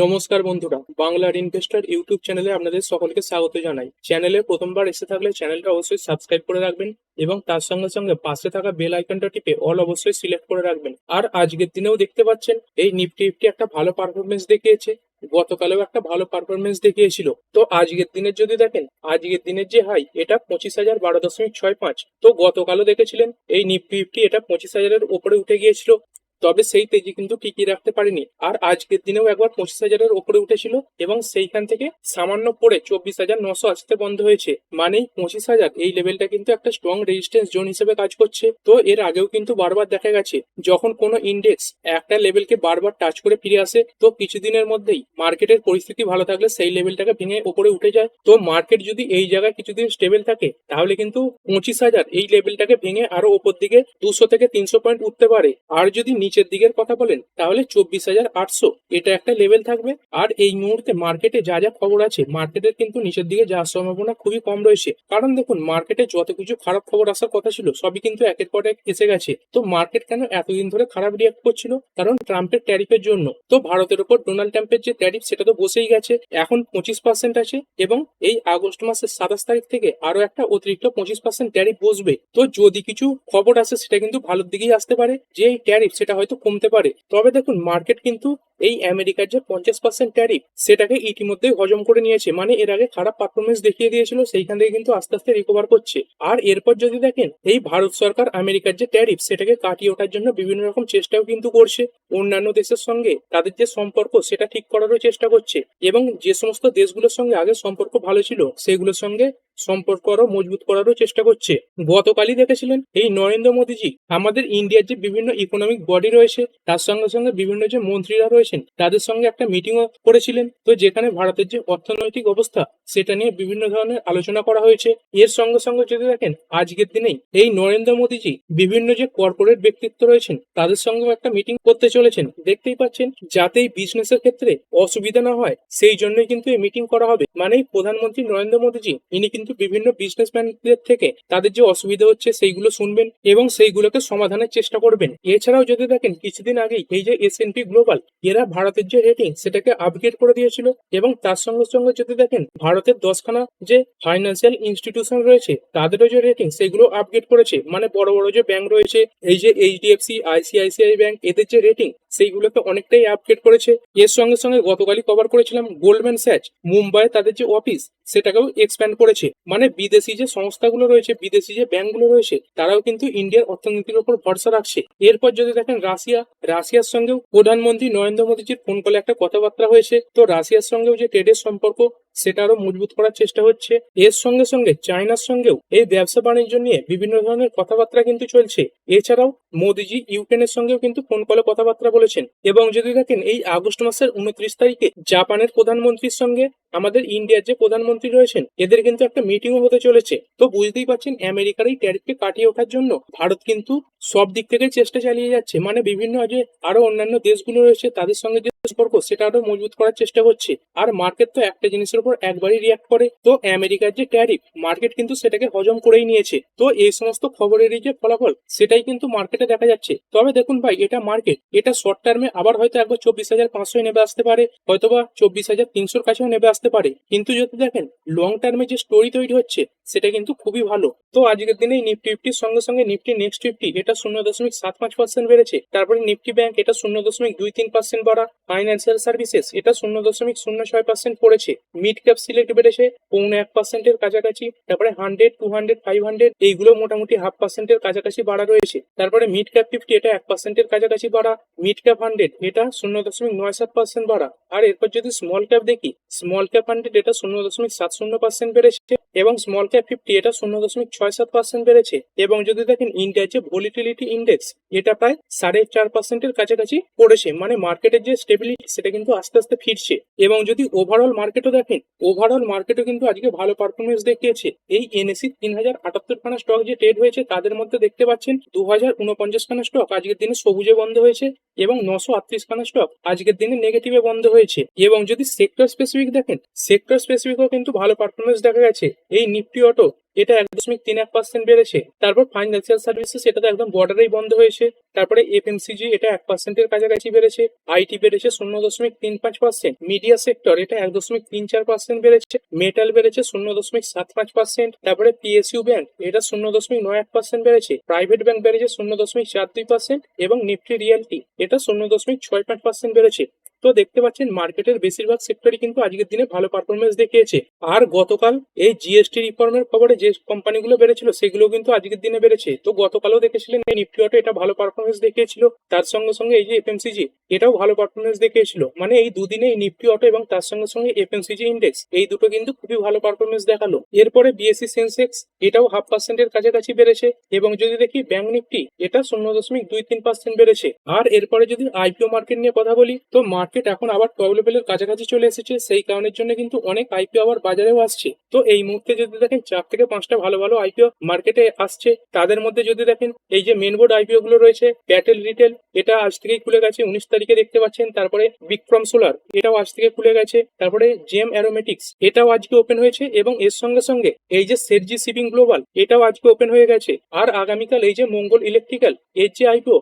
নমস্কার বন্ধুরা বাংলার ইনভেস্টার ইউটিউব চ্যানেলে আপনাদের সকলকে স্বাগত জানাই। চ্যানেলে প্রথমবার এসে থাকলে চ্যানেলটা অবশ্যই সাবস্ক্রাইব করে রাখবেন এবং তার সঙ্গে সঙ্গে পাশে থাকা বেল আইকনটা টিপে অল অবশ্যই সিলেক্ট করে রাখবেন। আর আজকের দিনেও দেখতে পাচ্ছেন, এই নিফটি নিফটি একটা ভালো পারফরমেন্স দেখিয়েছে, গতকালেও একটা ভালো পারফরমেন্স দেখিয়েছিল। তো আজকের দিনের যদি দেখেন, আজকের দিনের যে হাই এটা পঁচিশ হাজার বারো দশমিক ছয় পাঁচ। তো গতকালও দেখেছিলেন, এই নিফটি নিফটি এটা পঁচিশ হাজারের উপরে উঠে গিয়েছিল। তবে সেই তেজি কিন্তু টিকিয়ে রাখতে পারেনি। আর আজকের দিনেও একবার পঁচিশ হাজারের ওপরে উঠেছিল এবং সেইখান থেকে সামান্য পড়ে চব্বিশ হাজার নশো আসতে বন্ধ হয়েছে। মানে পঁচিশ হাজার, এই লেভেলটা কিন্তু একটা স্ট্রং রেজিস্ট্যান্স জোন হিসেবে কাজ করছে। তো এর আগেও কিন্তু বারবার দেখা গেছে, যখন কোনো ইন্ডেক্স একটা লেভেলকে বারবার টাচ করে ফিরে আসে, তো কিছুদিনের মধ্যেই মার্কেটের পরিস্থিতি ভালো থাকলে সেই লেভেলটাকে ভেঙে উপরে উঠে যায়। তো মার্কেট যদি এই জায়গায় কিছুদিন স্টেবল থাকে, তাহলে কিন্তু পঁচিশ হাজার এই লেভেলটাকে ভেঙে আরও ওপর দিকে দুশো থেকে তিনশো পয়েন্ট উঠতে পারে। আর যদি নিচের দিকের কথা বলেন, তাহলে চব্বিশ হাজার আটশো। এটা একটা লেভেল থাকবে। আর এই মুহূর্তে মার্কেটে যা যা খবর আছে মার্কেটের কিন্তু নিচের দিকে যাওয়ার সম্ভাবনা খুবই কম রয়েছে। কারণ দেখুন মার্কেটে যত কিছু খারাপ খবর আসার কথা ছিল, সবই কিন্তু একের পর এক এসে গেছে। তো মার্কেট কেন এতদিন ধরে খারাপ রিয়াক্ট করছিল? কারণ ট্রাম্পের ট্যারিফের জন্য। তো ভারতের উপর ডোনাল্ড ট্রাম্পের যে ট্যারিফ সেটা তো বসেই গেছে। এখন পঁচিশ পার্সেন্ট আছে এবং এই আগস্ট মাসের সাতাশ তারিখ থেকে আরও একটা অতিরিক্ত পঁচিশ পার্সেন্ট ট্যারিফ বসবে। তো যদি কিছু খবর আসে, সেটা কিন্তু ভালোর দিকেই আসতে পারে। যে এই ট্যারিফ সেটা হয়তো কমতে পারে। তবে দেখুন মার্কেট কিন্তু এই আমেরিকার যে পঞ্চাশ পার্সেন্ট ট্যারিফ সেটাকে ইতিমধ্যেই হজম করে নিয়েছে। মানে এর আগে খারাপ পারফরমেন্স দেখিয়ে দিয়েছিল, সেইখান থেকে কিন্তু আস্তে আস্তে রিকভার করছে। আর এরপর যদি দেখেন, এই ভারত সরকার আমেরিকার যে ট্যারিফ সেটাকে কাটিয়ে ওঠার জন্য বিভিন্ন রকম চেষ্টাও কিন্তু করছে। অন্যান্য দেশের সঙ্গে তাদের যে সম্পর্ক, সেটা ঠিক করারও চেষ্টা করছে। এবং যে সমস্ত দেশগুলোর সঙ্গে আগে সম্পর্ক ভালো ছিল, সেগুলোর সঙ্গে সম্পর্ক আরও মজবুত করারও চেষ্টা করছে। গতকালই দেখেছিলেন এই নরেন্দ্র মোদীজি আমাদের ইন্ডিয়ার যে বিভিন্ন ইকোনমিক বডি রয়েছে, তার সঙ্গে সঙ্গে বিভিন্ন যে মন্ত্রীরা রয়েছেন, তাদের সঙ্গে একটা মিটিংও করেছিলেন। তো যেখানে ভারতের যে অর্থনৈতিক অবস্থা সেটা নিয়ে বিভিন্ন ধরনের আলোচনা করা হয়েছে। এর সঙ্গে সঙ্গে যদি দেখেন, আজকের দিনেই এই নরেন্দ্র মোদীজি বিভিন্ন যে কর্পোরেট ব্যক্তিত্ব রয়েছেন, তাদের সঙ্গেও একটা মিটিং করতে চলেছেন। দেখতেই পাচ্ছেন যাতে এই বিজনেসের ক্ষেত্রে অসুবিধা না হয়, সেই জন্যই কিন্তু এই মিটিং করা হবে। মানে প্রধানমন্ত্রী নরেন্দ্র মোদীজি, ইনি কিন্তু বিভিন্ন বিজনেসম্যানদের থেকে তাদের যে অসুবিধা হচ্ছে, সেইগুলো শুনবেন এবং সেইগুলোকে সমাধানের চেষ্টা করবেন। এছাড়াও যদি দেখেন, কিছুদিন আগেই এই যে এস গ্লোবাল এরা ভারতের যে রেটিং সেটাকে আপগ্রেড করে দিয়েছিল এবং তার সঙ্গে সঙ্গে যদি দেখেন ভারতের দশখানা যে ফাইন্যান্সিয়াল ইনস্টিটিউশন রয়েছে, তাদেরও যে রেটিং সেগুলো আপগ্রেড করেছে। মানে বড় বড় যে ব্যাংক রয়েছে, এই যে এইচডিএফসি আইসিআইসিআই ব্যাংক এদের যে রেটিং সেইগুলোকে অনেকটাই আপগ্রেড করেছে। এর সঙ্গে সঙ্গে গতকালই কভার করেছিলাম গোল্ডম্যান স্যাচ মুম্বাই তাদের যে অফিস সেটাকেও এক্সপ্যান্ড করেছে। মানে বিদেশি যে সংস্থাগুলো রয়েছে, বিদেশি যে ব্যাংকগুলো রয়েছে, তারাও কিন্তু ইন্ডিয়ার অর্থনীতির উপর ভরসা রাখছে। এরপর যদি দেখেন রাশিয়া, রাশিয়ার সঙ্গেও প্রধানমন্ত্রী নরেন্দ্র মোদীজির ফোন কলে একটা কথাবার্তা হয়েছে। তো রাশিয়ার সঙ্গেও যে ট্রেডের সম্পর্ক সেটা আরও মজবুত করার চেষ্টা হচ্ছে। এর সঙ্গে সঙ্গে চায়নার সঙ্গেও এই ব্যবসা বাণিজ্য নিয়ে বিভিন্ন ধরনের কথাবার্তা কিন্তু চলছে। এছাড়াও মোদিজি ইউক্রেনের সঙ্গেও কিন্তু ফোন কলে কথাবার্তা বলেছেন। এবং যদি দেখেন, এই আগস্ট মাসের উনত্রিশ তারিখে জাপানের প্রধানমন্ত্রীর সঙ্গে আমাদের ইন্ডিয়ার যে প্রধানমন্ত্রী রয়েছেন, এদের কিন্তু একটা মিটিংও হতে চলেছে। তো বুঝতেই পারছেন, আমেরিকার এই ট্যারিফকে কাটিয়ে ওঠার জন্য ভারত কিন্তু সব দিক থেকে চেষ্টা চালিয়ে যাচ্ছে। মানে বিভিন্ন যে আরও অন্যান্য দেশগুলো রয়েছে, তাদের সঙ্গে যে সম্পর্ক, সেটা আরও মজবুত করার চেষ্টা করছে আর মার্কেট তো একটা জিনিসের উপর একবারই রিয়াক্ট করে। তো আমেরিকার যে ট্যারিফ মার্কেট কিন্তু সেটাকে হজম করেই নিয়েছে। তো এই সমস্ত খবরেরই যে ফলাফল, সেটাই কিন্তু মার্কেটে দেখা যাচ্ছে। তবে দেখুন ভাই, এটা মার্কেট এটা শর্ট টার্মে আবার হয়তো একবার চব্বিশ হাজার পাঁচশো নেমে আসতে পারে, হয়তোবা চব্বিশ হাজার তিনশোর কাছেও নেমে আসতে পারে। কিন্তু যদি দেখেন লং টার্মে যে স্টোরি তৈরি হচ্ছে, সেটা কিন্তু খুবই ভালো। তো আজকের দিনে নিফটি ফিফটির সঙ্গে সঙ্গে নিফটি নেক্সট ফিফটি এটা শূন্য দশমিক সাত পাঁচ পার্সেন্ট বেড়েছে। তারপরে নিফটি ব্যাংক এটা শূন্য দশমিক দুই তিন পার্সেন্ট বাড়া। ফাইন্যান্সিয়াল সার্ভিসেস এটা শূন্য দশমিক শূন্য ছয় পার্সেন্ট পড়েছে মিড ক্যাপ সিলেক্ট বেড়েছে, পৌনে এক পার্সেন্টের কাছাকাছি। তারপরে hundred two hundred five hundred এইগুলো মোটামুটি হাফ পার্সেন্টের কাছাকাছি বাড়া রয়েছে। তারপরে মিড ক্যাপ ফিফটি এটা এক পার্সেন্টের কাছাকাছি বাড়া। মিড ক্যাপ হান্ড্রেড এটা শূন্য দশমিক নয় সাত পার্সেন্ট বাড়া। আর এরপর যদি স্মল ক্যাপ দেখি স্মল ক্যাপ হান্ড্রেড এটা শূন্য দশমিক সাত শূন্য পার্সেন্ট বেড়েছে। এবং স্মল ক্যাপ ফিফটি এটা শূন্য দশমিক ছয় সাত পার্সেন্ট বেড়েছে। এবং যদি দেখেন ইন্ডিয়ার যে ভলিটিলিটি ইন্ডেক্স এটা প্রায় সাড়ে চার পার্সেন্টের কাছাকাছি পড়েছে। মানে মার্কেটের যে স্টেবিলিটি সেটা কিন্তু আস্তে আস্তে ফিরছে। এবং যদি ওভারঅল মার্কেটও দেখেন ওভারঅল মার্কেটও কিন্তু আজকে ভালো পারফরমেন্স দেখিয়েছে। এই এনএসি তিন হাজার আটাত্তর খানা স্টক যে ট্রেড হয়েছে, তাদের মধ্যে দেখতে পাচ্ছেন দু হাজার উনপঞ্চাশ খানা স্টক আজকের দিনে সবুজে বন্ধ হয়েছে এবং নশো আটত্রিশ খানা স্টক আজকের দিনে নেগেটিভে বন্ধ হয়েছে। এবং যদি সেক্টর স্পেসিফিক দেখেন সেক্টর স্পেসিফিকও কিন্তু ভালো পারফরমেন্স দেখা গেছে। এই নিফটি অটো, এটা এক দশমিক তিন এক পার্সেন্ট বেড়েছে। তারপর ফাইন্যান্সিয়াল সার্ভিসেস এটা তো একদম বর্ডারেই বন্ধ হয়েছে। তারপরে এফএমসিজি এটা এক পার্সেন্টের কাছাকাছি বেড়েছে। আইটি বেড়েছে শূন্য দশমিক তিন পাঁচ পার্সেন্ট মিডিয়া সেক্টর এটা এক দশমিক তিন চার পার্সেন্ট বেড়েছে। মেটাল বেড়েছে শূন্য দশমিক সাত পাঁচ পার্সেন্ট তারপরে পিএসইউ ব্যাংক এটা শূন্য দশমিক নয় এক পার্সেন্ট বেড়েছে। প্রাইভেট ব্যাংক বেড়েছে শূন্য দশমিক চার দুই পার্সেন্ট এবং নিফটি রিয়েলটি এটা শূন্য দশমিক ছয় পাঁচ পার্সেন্ট বেড়েছে। তো দেখতে পাচ্ছেন মার্কেটের বেশিরভাগ সেক্টরই কিন্তু আজকের দিনে ভালো পারফরমেন্স দেখিয়েছে। আর গতকাল এই জিএসটি রিফর্মের খবরে যে কোম্পানিগুলো বেড়েছিল সেগুলো কিন্তু আজকের দিনে বেড়েছে। তো গতকালও দেখেছিলেন এই নিফটি অটো এটা ভালো পারফরমেন্স দেখিয়েছিল, তার সঙ্গে সঙ্গে এই যে এফএমসিজি এটাও ভালো পারফরমেন্স দেখিয়েছিল। মানে এই দুদিনে এই নিফটি অটো এবং তার সঙ্গে সঙ্গে এফএমসিজি ইন্ডেক্স এই দুটো কিন্তু খুবই ভালো পারফরমেন্স দেখাল। এরপরে বিএসসি সেন্সেক্স এটাও হাফ পার্সেন্টের কাছাকাছি বেড়েছে এবং যদি দেখি ব্যাংক নিফটি এটা শূন্য দশমিক দুই তিন পার্সেন্ট বেড়েছে। আর এরপরে যদি আইপিও মার্কেট নিয়ে কথা বলি, তো মার্কেট এখন আবার টপ লেভেলের কাছাকাছি চলে এসেছে। সেই কারণের জন্য কিন্তু অনেক আইপিও আবার বাজারেও আসছে। তো এই মুহূর্তে যদি দেখেন, চার থেকে পাঁচটা ভালো ভালো আইপিও মার্কেটে আসছে। তাদের মধ্যে যদি দেখেন, এই যে মেন বোর্ড আইপিও গুলো রয়েছে প্যাটেল রিটেল এটা আজ থেকেই খুলে গেছে, উনিশ তারিখে দেখতে পাচ্ছেন। তারপরে বিক্রম সোলার এটাও আজ থেকে খুলে গেছে। তারপরে জেম অ্যারোমেটিক্স এটাও আজকে ওপেন হয়েছে এবং এর সঙ্গে সঙ্গে এই যে সেরজি শিপিং গ্লোবাল এটাও আজকে ওপেন হয়ে গেছে। আর আগামীকাল এই যে মঙ্গল ইলেকট্রিক্যাল এর যে আইপিও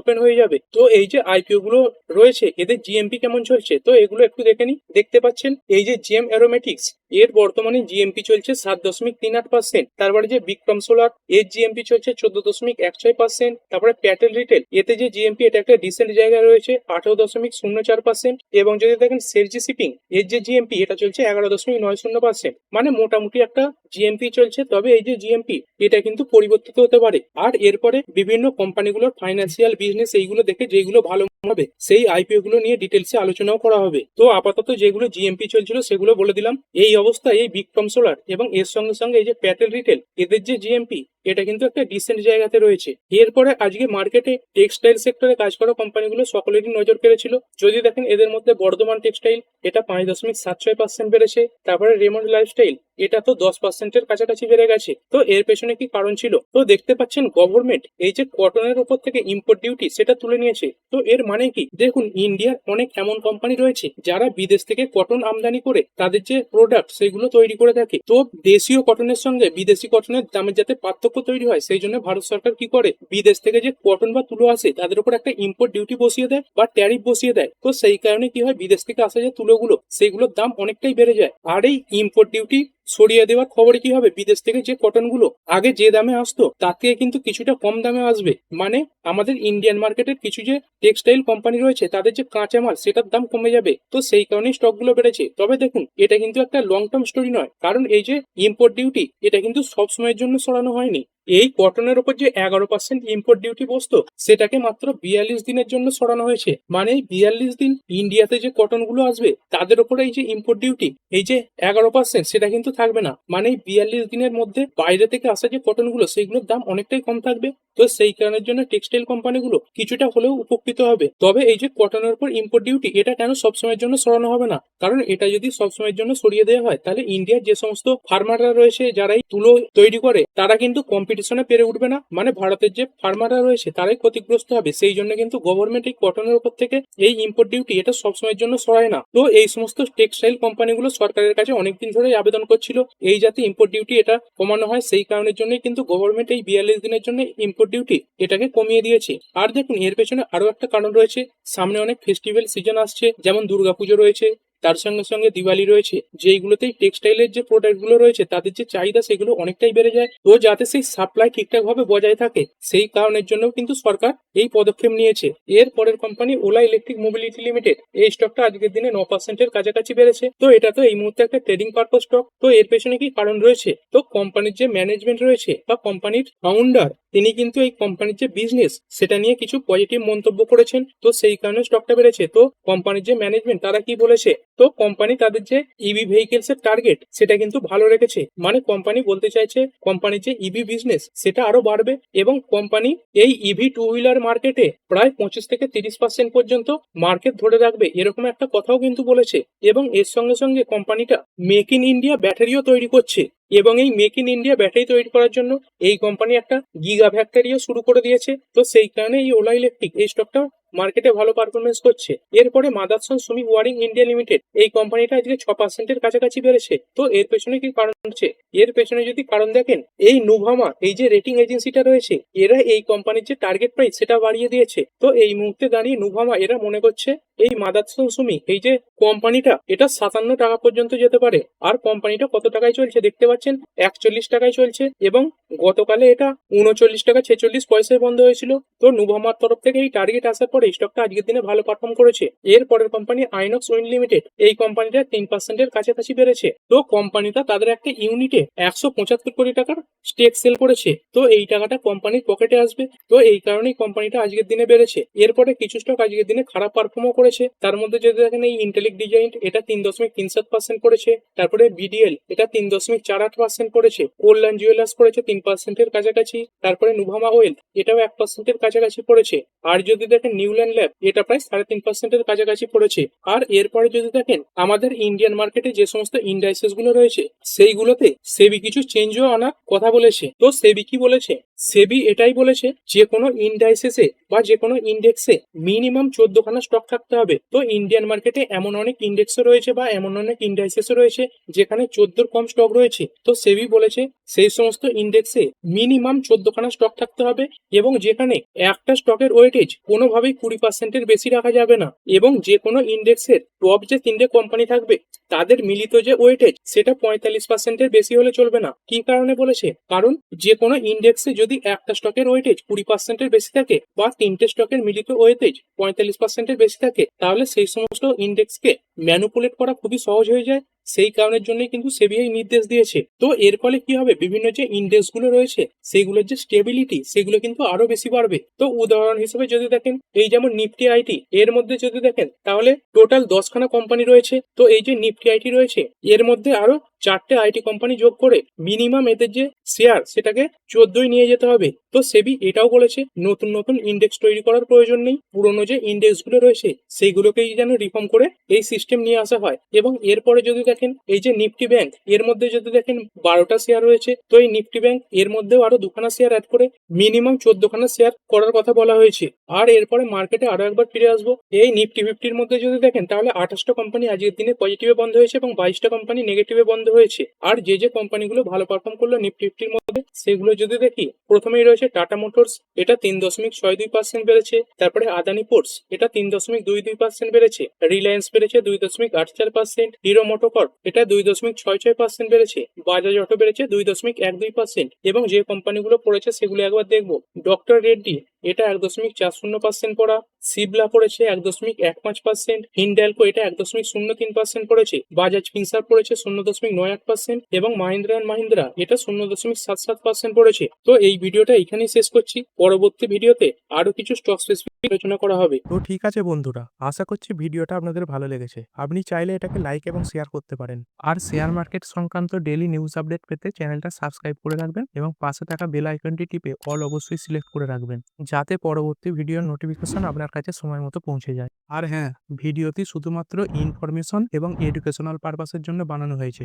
ওপেন হয়ে যাবে। তো এই যে আইপিও গুলো রয়েছে, এদের জিএমপি কেমন চলছে? তো এগুলো একটু দেখে নি দেখতে পাচ্ছেন, এই যে জিএম অ্যারোমেটিক্স এর বর্তমানে জিএমপি চলছে সাত দশমিক তিন আট পার্সেন্ট তারপরে যে বিক্রম সোলার, এর জিএমপি চলছে চোদ্দ দশমিক এক ছয় পার্সেন্ট তারপরে প্যাটেল রিটেল, এতে যে জিএমপি এটা একটা ডিসেন্ট জায়গায় রয়েছে, আঠারো দশমিক শূন্য চার পার্সেন্ট এবং যদি দেখেন সেলজি শিপিং এর যে জিএমপি এটা চলছে এগারো দশমিক নয় শূন্য পার্সেন্ট মানে মোটামুটি একটা জিএমপি চলছে, তবে এই যে জিএমপি এটা কিন্তু পরিবর্তিত হতে পারে। আর এরপরে বিভিন্ন কোম্পানিগুলোর ফাইন্যান্সিয়াল বিজনেস এইগুলো দেখে যেগুলো ভালো হবে, সেই আইপিও গুলো নিয়ে ডিটেলসে আলোচনাও করা হবে। তো আপাতত যেগুলো জিএমপি চলছিল সেগুলো বলে দিলাম। এই অবস্থায় এই বিক্রম সোলার এবং এর সঙ্গে সঙ্গে এই যে প্যাটেল রিটেল এদের যে জিএমপি এটা কিন্তু একটা ডিসেন্ট জায়গাতে রয়েছে। এরপরে আজকে মার্কেটে টেক্সটাইল সেক্টরে কাজ করা কোম্পানিগুলো সকলেরই নজর কেড়েছিল। যদি দেখেন, এদের মধ্যে বর্ধমান টেক্সটাইল এটা পাঁচ দশমিক সাত ছয় পার্সেন্ট বেড়েছে। তারপরে রেমন্ড লাইফস্টাইল এটা তো দশ পার্সেন্টের কাছাকাছি বেড়ে গেছে। তো এর পেছনে কি কারণ ছিল? তো দেখতে পাচ্ছেন গভর্নমেন্ট এই যে কটনের উপর থেকে ইম্পোর্ট ডিউটি সেটা তুলে নিয়েছে। তো এর মানে কি? দেখুন ইন্ডিয়ার অনেক এমন কোম্পানি রয়েছে যারা বিদেশ থেকে কটন আমদানি করে তাদের যে প্রোডাক্ট সেগুলো তৈরি করে থাকে। তো দেশীয় কটনের সঙ্গে বিদেশি কটনের দামের যাতে পার্থক্য তৈরি হয়, সেই জন্য ভারত সরকার কি করে? বিদেশ থেকে যে কটন বা তুলো আসে, তাদের উপর একটা ইম্পোর্ট ডিউটি বসিয়ে দেয় বা ট্যারিফ বসিয়ে দেয়। তো সেই কারণে কি হয়? বিদেশ থেকে আসা যে তুলোগুলো, সেগুলোর দাম অনেকটাই বেড়ে যায়। আর এই ইম্পোর্ট ডিউটি সরিয়ে দেওয়ার খবরে কি হবে? বিদেশ থেকে যে কটনগুলো আগে যে দামে আসতো তাকে কিন্তু কিছুটা কম দামে আসবে। মানে আমাদের ইন্ডিয়ান মার্কেটের কিছু যে টেক্সটাইল কোম্পানি রয়েছে, তাদের যে কাঁচামাল, সেটার দাম কমে যাবে। তো সেই কারণেই স্টকগুলো বেড়েছে। তবে দেখুন, এটা কিন্তু একটা লং টার্ম স্টোরি নয়। কারণ এই যে ইম্পোর্ট ডিউটি এটা কিন্তু সবসময়ের জন্য সরানো হয়নি। এই কটনের উপর যে এগারো পার্সেন্ট ইম্পোর্ট ডিউটি বসতো, সেটাকে মাত্র বিয়াল্লিশ দিনের জন্য সরানো হয়েছে। মানে বিয়াল্লিশ দিন ইন্ডিয়াতে যে কটনগুলো আসবে, তাদের উপরে এই যে ইম্পোর্ট ডিউটি এই যে এগারো পার্সেন্ট সেটা কিন্তু থাকবে না। মানে বিয়াল্লিশ দিনের মধ্যে বাইরে থেকে আসা যে কটনগুলো সেইগুলোর দাম অনেকটাই কম থাকবে। তো সেই কারণের জন্য টেক্সটাইল কোম্পানিগুলো কিছুটা হলেও উপকৃত হবে। তবে এই যে কটনের উপর ইম্পোর্ট ডিউটি এটা কেন সবসময়ের জন্য সরানো হবে না? কারণ এটা যদি সবসময়ের জন্য সরিয়ে দেওয়া হয়, তাহলে ইন্ডিয়ার যে সমস্ত ফার্মাররা রয়েছে, যারা এই তুলো তৈরি করে, তারা কিন্তু কম্পিটিশনে পেরে উঠবে না। মানে ভারতের যে ফার্মাররা রয়েছে, তারাই ক্ষতিগ্রস্ত হবে। সেই জন্য কিন্তু গভর্নমেন্ট এই কটনের উপর থেকে এই ইম্পোর্ট ডিউটি এটা সবসময়ের জন্য সরায় না। তো এই সমস্ত টেক্সটাইল কোম্পানিগুলো সরকারের কাছে অনেকদিন ধরেই আবেদন করছিল, এই যাতে ইম্পোর্ট ডিউটি এটা কমানো হয়। সেই কারণের জন্যই কিন্তু গভর্নমেন্ট এই বিয়াল্লিশ দিনের জন্য ইম্পোর্ট ডিউটি এটাকে কমিয়ে দিয়েছে। আর দেখুন, এর পেছনে আরও একটা কারণ রয়েছে। সামনে অনেক ফেস্টিভ্যাল সিজন আসছে, যেমন দুর্গাপুজো রয়েছে তার সঙ্গে সঙ্গে দিওয়ালি রয়েছে, যেইগুলোতেই টেক্সটাইলের যে প্রোডাক্টগুলো রয়েছে, তাদের যে চাহিদা সেগুলো অনেকটাই বেড়ে যায়। তো যাতে সেই সাপ্লাই ঠিকঠাক ভাবে বজায় থাকে, সেই কারণের জন্য কিন্তু সরকার এই পদক্ষেপ নিয়েছে। এর পরের company Ola electric mobility limited এই স্টকটা আজকের দিনে ন পার্সেন্টের কাছাকাছি বেড়েছে। তো এটা তো এই মুহূর্তে একটা ট্রেডিং পারপাস স্টক তো এর পেছনে কি কারণ রয়েছে? তো কোম্পানির যে ম্যানেজমেন্ট রয়েছে, বা কোম্পানির ফাউন্ডার তিনি কিন্তু এই কোম্পানির যে বিজনেস সেটা নিয়ে কিছু পজিটিভ মন্তব্য করেছেন। তো সেই কারণে স্টকটা বেড়েছে। তো কোম্পানির যে ম্যানেজমেন্ট তারা কি বলেছে? তো কোম্পানি তাদের যে ইভি ভেহিকেলস এর টার্গেট সেটা কিন্তু ভালো রেখেছে। মানে কোম্পানি বলতে চাইছে কোম্পানির যে ইভি বিজনেস সেটা আরও বাড়বে এবং কোম্পানি এই ইভি টু হুইলার মার্কেটে প্রায় পঁচিশ থেকে তিরিশ পার্সেন্ট পর্যন্ত মার্কেট ধরে রাখবে। এরকম একটা কথাও কিন্তু বলেছে। এবং এর সঙ্গে সঙ্গে কোম্পানিটা মেক ইন ইন্ডিয়া ব্যাটারিও তৈরি করছে। এবং এই মেক ইন ইন্ডিয়া ব্যাটারি তৈরি করার জন্য এই কোম্পানি একটা গিগা ফ্যাক্টরিও শুরু করে দিয়েছে। তো সেই কারণে এই ওলা ইলেকট্রিক এই স্টকটা মার্কেটে ভালো পারফরমেন্স করছে। এরপরে Motherson Sumi wiring India limited, এই কোম্পানিটা আজকে ছ পার্সেন্টের কাছাকাছি বেড়েছে। তো এর পেছনে কি কারণ হচ্ছে? এর পেছনে যদি কারণ দেখেন, এই নুভামা এই যে রেটিং এজেন্সিটা রয়েছে, এরা এই কোম্পানির যে টার্গেট প্রাইস সেটা বাড়িয়ে দিয়েছে। তো এই মুহূর্তে দাঁড়িয়ে নুভামা এরা মনে করছে, এই মাদারসন সুমি, এই যে কোম্পানিটা এটা সাতান্ন টাকা পর্যন্ত যেতে পারে। আর কোম্পানিটা কত টাকায় চলছে দেখতে পাচ্ছেন? একচল্লিশ টাকায় চলছে এবং গতকালে এটা উনচল্লিশ টাকা ছেচল্লিশ পয়সায় বন্ধ হয়েছিল। তো নুভামার তরফ থেকে এই টার্গেট আসার পরে স্টকটা আজকের দিনে ভালো পারফর্ম করেছে। এর পরের কোম্পানি আইনক্স উইন লিমিটেড এই কোম্পানিটা তিন পার্সেন্টের কাছাকাছি বেড়েছে। তো কোম্পানিটা তাদের একটা ইউনিটে একশো পঁচাত্তর কোটি টাকার স্টেক সেল করেছে। তো এই টাকাটা কোম্পানির পকেটে আসবে। তো এই কারণেই কোম্পানিটা আজকের দিনে বেড়েছে। এরপরে কিছু স্টক আজকের দিনে খারাপ পারফর্মও করেছে। তার মধ্যে যদি দেখেন এই ইন্টেলিক ডিজাইন এটা তিন দশমিক তিন সাত পার্সেন্ট করেছে। তারপরে বিডিএল এটা তিন দশমিক চার আট পার্সেন্ট করেছে। কল্যাণ জুয়েলার্স করেছে তিন পার্সেন্টের কাছাকাছি। তারপরে নুভামা ওয়েল এটাও এক পার্সেন্টের কাছাকাছি পড়েছে আর যদি দেখেন নিউল্যান্ড ল্যাব এটা প্রায় সাড়ে তিন পার্সেন্টের কাছাকাছি পড়েছে। আর এরপরে যদি দেখেন, আমাদের ইন্ডিয়ান মার্কেটে যে সমস্ত ইন্ডাইসেসগুলো রয়েছে, সেইগুলোতে সেবি কিছু চেঞ্জও আনার কথা বলেছে। তো সেবি কি বলেছে? সেবি এটাই বলেছে যে কোনো ইন্ডাইসেসে বা যে কোনো ইন্ডেক্সে মিনিমাম চোদ্দখানা স্টক থাকতে হবে। তো ইন্ডিয়ান মার্কেটে এমন অনেক ইন্ডেক্সও রয়েছে বা এমন অনেক ইন্ডাইসেসও রয়েছে, যেখানে চোদ্দোর কম স্টক রয়েছে। তো সেবি বলেছে, সেই সমস্ত ইন্ডেক্সে মিনিমাম চোদ্দখানা স্টক থাকতে হবে এবং যেখানে একটা স্টকের ওয়েটেজ কোনোভাবেই কুড়ি পার্সেন্টের বেশি রাখা যাবে না। এবং যে কোনো ইন্ডেক্সের টপ যে তিনটে কোম্পানি থাকবে, তাদের মিলিত যে ওয়েটেজ সেটা পঁয়তাল্লিশ পার্সেন্টের বেশি হলে চলবে না। কি কারণে বলেছে? কারণ যে কোনো ইন্ডেক্সে যদি একটা স্টকের ওয়েটেজ কুড়ি পার্সেন্টের বেশি থাকে বা তিনটে স্টকের মিলিত ওয়েটেজ পঁয়তাল্লিশ পার্সেন্টের বেশি থাকে, তাহলে সেই সমস্ত ইন্ডেক্সকে ম্যানুপুলেট করা খুবই সহজ হয়ে যায়। সেই কারণের জন্য কিন্তু সেবিআই নির্দেশ দিয়েছে। তো এর ফলে কি হবে? বিভিন্ন যে ইন্ডেক্সগুলো রয়েছে, সেগুলোর যে স্টেবিলিটি সেগুলো কিন্তু আরও বেশি বাড়বে। তো উদাহরণ হিসেবে যদি দেখেন, এই যেমন নিফটি আইটি এর মধ্যে যদি দেখেন, তাহলে টোটাল দশখানা কোম্পানি রয়েছে। তো এই যে নিফটি আইটি রয়েছে, এর মধ্যে আরও চারটে আইটি কোম্পানি যোগ করে মিনিমাম এদের যে শেয়ার সেটাকে চোদ্দই নিয়ে যেতে হবে। তো সেবি এটাও বলেছে, নতুন নতুন ইন্ডেক্স তৈরি করার প্রয়োজন নেই। পুরনো যে ইন্ডেক্সগুলো রয়েছে, সেইগুলোকেই যেন রিফর্ম করে এই সিস্টেম নিয়ে আসা হয়। এবং এরপরে যদি দেখেন, এই যে নিফটি ব্যাংক এর মধ্যে যদি দেখেন বারোটা শেয়ার রয়েছে, তো এই নিফটি ব্যাংক এর মধ্যেও আরও দুখানা শেয়ার অ্যাড করে মিনিমাম চোদ্দখানা শেয়ার করার কথা বলা হয়েছে। আর এরপরে মার্কেটে আরও একবার ফিরে আসব। এই নিফটি ফিফটির মধ্যে যদি দেখেন, তাহলে আঠাশটা কোম্পানি আজকের দিনে পজিটিভে বন্ধ হয়েছে এবং বাইশটা কোম্পানি নেগেটিভে বন্ধ হয়েছে। আর যে যে কোম্পানিগুলো ভালো পারফর্ম করল নিফটি ফিফটির মধ্যে, সেগুলো যদি দেখি, প্রথমেই রয়েছে টাটা মোটরস এটা তিন দশমিক ছয় দুই পার্সেন্ট বেড়েছে। তারপরে আদানি পোর্টস এটা তিন দশমিক দুই দুই পার্সেন্ট বেড়েছে। রিলায়েন্স বেড়েছে দুই দশমিক আট চার পার্সেন্ট হিরো মোটোকর্প এটা দুই দশমিক ছয় ছয় পার্সেন্ট বেড়েছে। বাজাজ অটো বেড়েছে দুই দশমিক এক দুই পার্সেন্ট এবং যে কোম্পানিগুলো পড়েছে, সেগুলো একবার দেখব। ডক্টর রেড্ডি এটা এক দশমিক চার শূন্য পার্সেন্ট পড়া। সিবলা পড়েছে এক দশমিক এক পাঁচ পার্সেন্ট হিন্ডালকো এটা এক দশমিক শূন্য তিন পার্সেন্ট পড়েছে। বাজাজ ফিনসার পড়েছে শূন্য দশমিক নয় আট পার্সেন্ট এবং মাহিন্দ্রা অ্যান্ড মাহিন্দ্রা, এটা শূন্য দশমিক সাত সাত পার্সেন্ট পড়েছে। তো এই ভিডিওটা এখানেই শেষ করছি। পরবর্তী ভিডিওতে আরও কিছু স্টক স্পেসিফিক আলোচনা করা হবে। তো ঠিক আছে বন্ধুরা, আশা করছি ভিডিওটা আপনাদের ভালো লেগেছে। আপনি চাইলে এটাকে লাইক এবং শেয়ার করতে পারেন। আর শেয়ার মার্কেট সংক্রান্ত ডেলি নিউজ আপডেট পেতে চ্যানেলটা সাবস্ক্রাইব করে রাখবেন এবং পাশে থাকা বেল আইকনটি টিপে অল অবশ্যই সিলেক্ট করে রাখবেন, যাতে পরবর্তী ভিডিওর নোটিফিকেশন আপনার কাছে সময় মতো পৌঁছে যায়। আর হ্যাঁ ভিডিওটি শুধুমাত্র ইনফরমেশন এবং এডুকেশনাল পারপাসের জন্য বানানো হয়েছে।